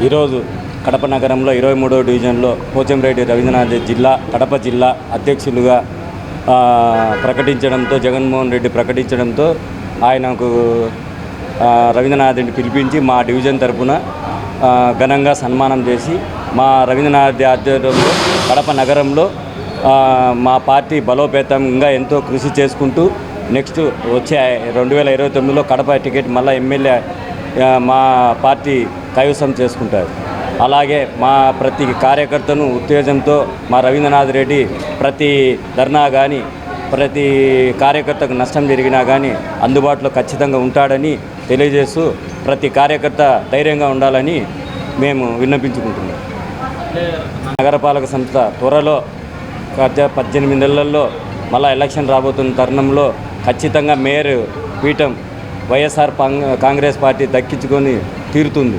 ఈరోజు కడప నగరంలో ఇరవై మూడో డివిజన్లో పోచంరెడ్డి రవీంద్రనాథ్ జిల్లా కడప జిల్లా అధ్యక్షులుగా ప్రకటించడంతో జగన్మోహన్ రెడ్డి ప్రకటించడంతో ఆయనకు రవీంద్రనాథ్ రెడ్డి పిలిపించి మా డివిజన్ తరఫున ఘనంగా సన్మానం చేసి మా రవీంద్రనాథ్ ఆధ్వర్యంలో కడప నగరంలో మా పార్టీ బలోపేతంగా ఎంతో కృషి చేసుకుంటూ నెక్స్ట్ వచ్చే రెండు వేల ఇరవై తొమ్మిదిలో కడప టికెట్ మళ్ళీ ఎమ్మెల్యే మా పార్టీ కైవసం చేసుకుంటారు. అలాగే మా ప్రతి కార్యకర్తను ఉత్తేజంతో మా రవీంద్రనాథ్ రెడ్డి ప్రతి ధర్నా కానీ ప్రతి కార్యకర్తకు నష్టం జరిగినా కానీ అందుబాటులో ఖచ్చితంగా ఉంటాడని తెలియజేస్తూ ప్రతి కార్యకర్త ధైర్యంగా ఉండాలని మేము విన్నపించుకుంటున్నాం. నగరపాలక సంస్థ త్వరలో గత పద్దెనిమిది నెలల్లో మళ్ళా ఎలక్షన్ రాబోతున్న తరుణంలో ఖచ్చితంగా మేయర్ పీఠం వైఎస్ఆర్ కాంగ్రెస్ పార్టీ దక్కించుకొని తీరుతుంది.